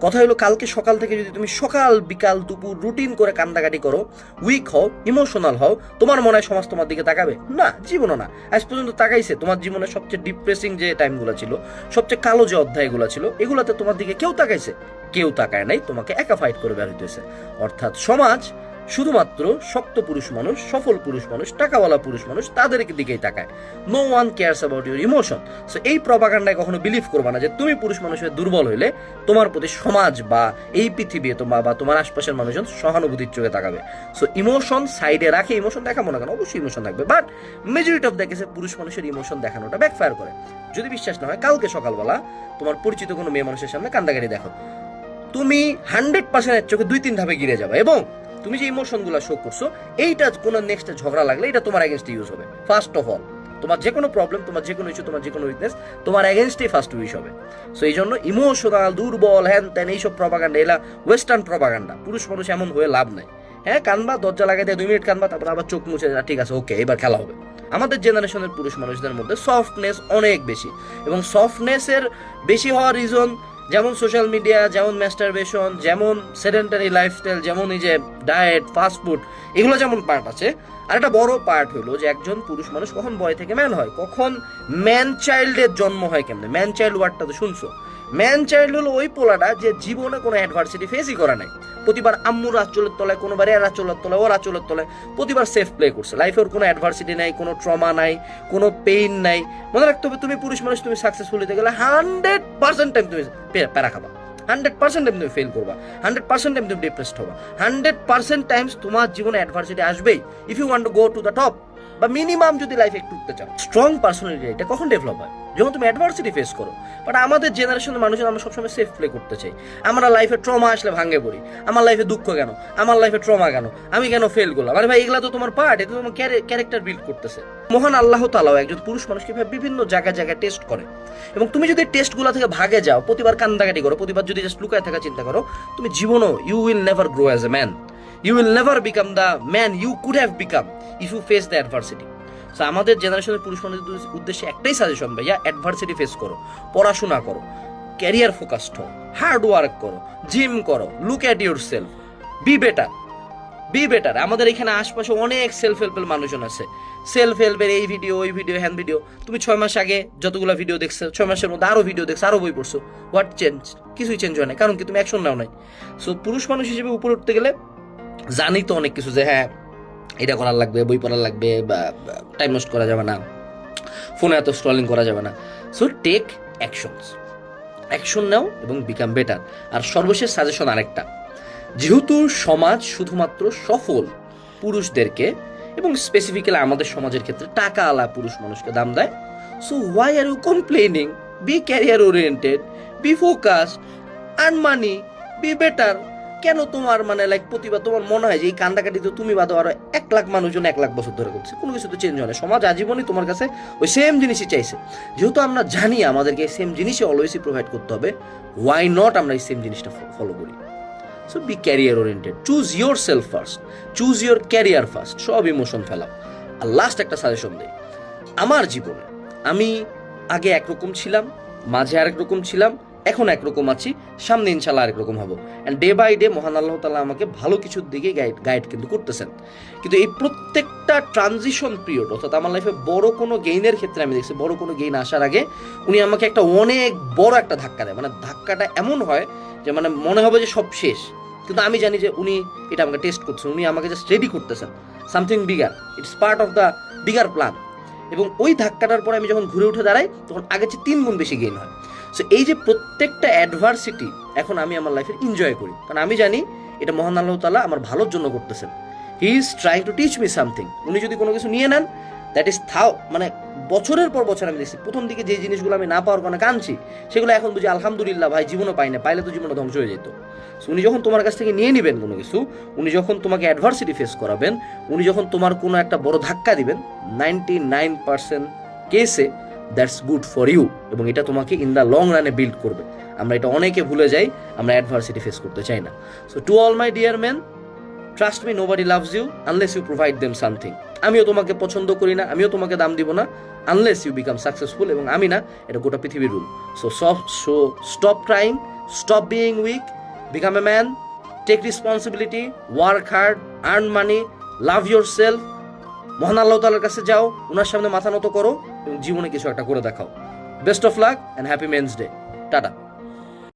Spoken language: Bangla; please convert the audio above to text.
কথা হলো, কালকে সকাল থেকে যদি তুমি সকাল, বিকাল, দুপুর রুটিন করে কান্দাকাটি করো উইক হও ইমোশনাল হও, তোমার মনে হয় সমাজ তোমার দিকে তাকাবে? না, জীবনও না। আজ পর্যন্ত তাকাইছে। তোমার জীবনে সবচেয়ে ডিপ্রেসিং যে টাইমগুলো ছিল, সবচেয়ে কালো যে অধ্যায়গুলো ছিল, এগুলাতে তোমার দিকে কেউ তাকাইছে? কেউ তাকায় নাই, তোমাকে একা ফাইট করে বের হইতেছে। অর্থাৎ সমাজ শুধুমাত্র শক্ত পুরুষ মানুষ, সফল পুরুষ মানুষ, টাকাওয়ালা পুরুষ মানুষ তাদের দিকেই তাকায়। No one cares about your emotion so এই প্রপাগান্ডায় কখনো বিলিভ করবা না যে তুমি পুরুষ মানুষের দুর্বল হইলে তোমার প্রতি সমাজ বা এই পৃথিবী তোমার বা তোমার আশপাশের মানুষজন সহানুভূতির চোখে তাকাবে। সো ইমোশন সাইডে রাখে ইমোশন দেখাবো না কেন? অবশ্যই ইমোশন থাকবে। বাট মেজরিটি অফ দ্য কেসে পুরুষ মানুষের ইমোশন দেখানোটা ব্যাকফায়ার করে। যদি বিশ্বাস না হয়, কালকে সকালবেলা তোমার পরিচিত কোনো মেয়ে মানুষের সামনে কান্দাকাটি দেখো। তুমি হান্ড্রেড পার্সেন্টের চোখে দুই তিন ধাপে গিরে যাবে এবং তুমি যে ইমোশনগুলো শো করছ, এইটা কোনো নেক্সট ঝগড়া লাগলে এটা তোমার এগেনস্টে ইউজ হবে। ফার্স্ট অফ অল তোমার যে কোনো প্রবলেম তোমার যে কোনো ইস্যু তোমার যে কোনো উইকনেস তোমার এগেনস্টেই ফার্স্ট ইউজ হবে। সো এই জন্য ইমোশনাল দুর্বল, হ্যান ত্যান এইসব প্রপাগান্ডা এলা ওয়েস্টার্ন প্রপাগান্ডা পুরুষ মানুষ এমন হয়ে লাভ নাই। হ্যাঁ কানবা, দরজা লাগাই দেয়, দুই মিনিট কানবা, তারপর আবার চোখ মুছে যা ঠিক আছে ওকে এবার খেলা হবে। আমাদের জেনারেশনের পুরুষ মানুষদের মধ্যে সফটনেস অনেক বেশি। এবং সফটনেসের বেশি হওয়ার রিজন যেমন সোশ্যাল মিডিয়া যেমন ম্যাস্টারবেশন যেমন সেডেন্টারি লাইফস্টাইল যেমন এই যে ডায়েট ফাস্টফুড এগুলো যেমন পার্ট আছে, আর একটা বড় পার্ট হলো যে একজন পুরুষ মানুষ কখন বয় থেকে ম্যান হয়? কখন ম্যান চাইল্ডের জন্ম হয় কেমনে? ম্যান চাইল্ড ওয়ার্ডটা তো শুনছো? ম্যান চাইল্ড হলো ওই পোলাটা যে জীবনে কোনো অ্যাডভার্সিটি ফেসই করা নাই। প্রতিবার আম্মুর আচলের তলায় কোনোবার এর আচলের তলায় ও আচলের তলায় প্রতিবার সেফ প্লে করছে। লাইফে ওর কোনো অ্যাডভার্সিটি নাই, কোনো ট্রমা নাই, কোনো পেইন নাই। মনে রাখতে হবে, তুমি পুরুষ মানুষ, তুমি সাকসেসফুল হতে গেলে হান্ড্রেড পার্সেন্ট টাইম তুমি প্যারা খাবা। হান্ড্রেড পার্সেন্ট টাইম তুমি ফেল করবা। হান্ড্রেড পার্সেন্ট টাইম তুমি ডিপ্রেসড হবা। হান্ড্রেড পার্সেন্ট টাইমস তোমার জীবনে অ্যাডভার্সিটি আসবেই। If you want to go to the top বা মিনিমাম যদি লাইফে একটু উঠতে চাও স্ট্রং পার্সোনালিটি এটা কখন ডেভেলপ হয়? যখন তুমি অ্যাডভার্সিটি ফেস করো বাট আমাদের জেনারেশনের মানুষজন আমরা সবসময় সেফ প্লে করতে চাই। আমরা লাইফে ট্রমা আসলে ভাঙে পড়ি। আমার লাইফে দুঃখ কেন? আমার লাইফে ট্রমা কেন? আমি কেন ফেল করলাম? আরে ভাই, এগুলা তো তোমার পার্ট এটা তোমার ক্যারেক্টার বিল্ড করতেছে। মহান আল্লাহ তালাও একজন পুরুষ মানুষকে বিভিন্ন জায়গায় জায়গায় টেস্ট করে। এবং তুমি যদি টেস্টগুলো থেকে ভাগে যাও, প্রতিবার কান্দাকাটি করো, প্রতিবার যদি জাস্ট লুকায় থাকা চিন্তা করো, তুমি জীবনও you will never grow as a man you will never become the man you could have become if you face the adversity so আমাদের জেনারেশনের পুরুষ মানুষদের উদ্দেশ্যে একটাই সাজেশন ভাইয়া অ্যাডভার্সিটি ফেস করো, পড়াশোনা করো ক্যারিয়ার ফোকাসড হও হার্ড ওয়ার্ক করো জিম করো look at yourself be better be better আমাদের এখানে আশপাশে অনেক সেলফ হেল্পের মানুষজন আছে। সেলফ হেল্পের এই ভিডিও ওই ভিডিও হ্যান ভিডিও তুমি ছয় মাস আগে যতগুলো ভিডিও দেখছ, ছয় মাসের মধ্যে আরও ভিডিও দেখছ, আরও বই পড়ছো। হোয়াট চেঞ্জ কিছুই চেঞ্জ হয় না কারণ কি তুমি অ্যাকশন নাও নাই। সো পুরুষ মানুষ হিসেবে উপরে উঠতে গেলে জানি তো অনেক কিছু যে হ্যাঁ এটা করার লাগবে, বই পড়ার লাগবে, বা টাইম নষ্ট করা যাবে না, ফোনে এত স্ক্রলিং করা যাবে না। So take actions action now এবং বিকাম বেটার আর সর্বশেষ সাজেশন আরেকটা। যেহেতু সমাজ শুধুমাত্র সফল পুরুষদেরকে এবং স্পেসিফিক্যালি আমাদের সমাজের ক্ষেত্রে টাকা আলা পুরুষ মানুষকে দাম দেয় so why are you complaining be career oriented be focus earn money be better কেন তোমার মানে লাইক প্রতিভা তোমার মনে হয় যে এই কান্দাকাটি তো তুমি বাদো আরও এক লাখ মানুষজন এক লাখ বছর ধরে করছে? কোনো কিছু তো চেঞ্জ হয় না। সমাজ আজীবনই তোমার কাছে ওই সেম জিনিসই চাইছে। যেহেতু আমরা জানি আমাদেরকে সেম জিনিসই অলওয়েজই প্রোভাইড করতে হবে ওয়াই নট আমরা এই সেম জিনিসটা ফলো করি? So be career oriented choose yourself first choose your career first সব ইমোশন ফেলাও। আর লাস্ট একটা সাজেশন দেই। আমার জীবনে আমি আগে একরকম ছিলাম, মাঝে আরেক রকম ছিলাম এখন একরকম আছি, সামনে ইনশাল্লাহ আরেক রকম হব। অ্যান্ড ডে বাই ডে মহান আল্লাহ তালা আমাকে ভালো কিছুর দিকে গাইড গাইড কিন্তু করতেছেন। কিন্তু এই প্রত্যেকটা ট্রানজিশন পিরিয়ড অর্থাৎ আমার লাইফে বড় কোনো গেইনের ক্ষেত্রে আমি দেখছি, বড় কোনো গেইন আসার আগে উনি আমাকে একটা অনেক বড় একটা ধাক্কা দেয়। মানে ধাক্কাটা এমন হয় যে মানে মনে হবে যে সব শেষ। কিন্তু আমি জানি যে উনি এটা আমাকে টেস্ট করছেন উনি আমাকে জাস্ট রেডি করতেছেন। Something bigger it's part of the bigger plan এবং ওই ধাক্কাটার পরে আমি যখন ঘুরে উঠে দাঁড়াই, তখন আগের চেয়ে তিন গুণ বেশি গেইন হয়। সো এই যে প্রত্যেকটা অ্যাডভার্সিটি এখন আমি আমার লাইফে এনজয় করি। কারণ আমি জানি এটা মহান আল্লাহ তালা আমার ভালোর জন্য করতেছেন। He is trying to teach me something উনি যদি কোনো কিছু নিয়ে নেন দ্যাট ইজ থাও মানে বছরের পর বছর আমি দেখছি, প্রথম দিকে যে জিনিসগুলো আমি না পাওয়ার কারণে কাঁদছি, সেগুলো এখন বুঝি আলহামদুলিল্লাহ ভাই জীবনও পাই না পাইলে তো জীবনও ধ্বংস হয়ে যেত। উনি যখন তোমার কাছ থেকে নিয়ে নেবেন কোনো কিছু, উনি যখন তোমাকে অ্যাডভার্সিটি ফেস করাবেন, উনি যখন তোমার কোনো একটা বড় ধাক্কা দিবেন নাইনটি নাইন পার্সেন্ট কেসে দ্যাটস গুড ফর ইউ এবং এটা তোমাকে ইন দ্য লং রানে বিল্ড করবে। আমরা এটা অনেকে ভুলে যাই, আমরা অ্যাডভার্সিটি ফেস করতে চাই না। So to all my dear man trust me nobody loves you unless you provide them something আমিও তোমাকে পছন্দ করি না, আমিও তোমাকে দাম দিব না আনলেস ইউ বিকাম সাকসেসফুল এবং আমি না, এটা গোটা পৃথিবীর রুল সো সব so stop trying stop being weak become a man take responsibility work hard earn money love yourself মহান আল্লাহ তালার কাছে যাও ওনার সামনে মাথা নত করো। জীবনে কিছু একটা করে দেখাও। Best of luck and happy men's day ta-ta.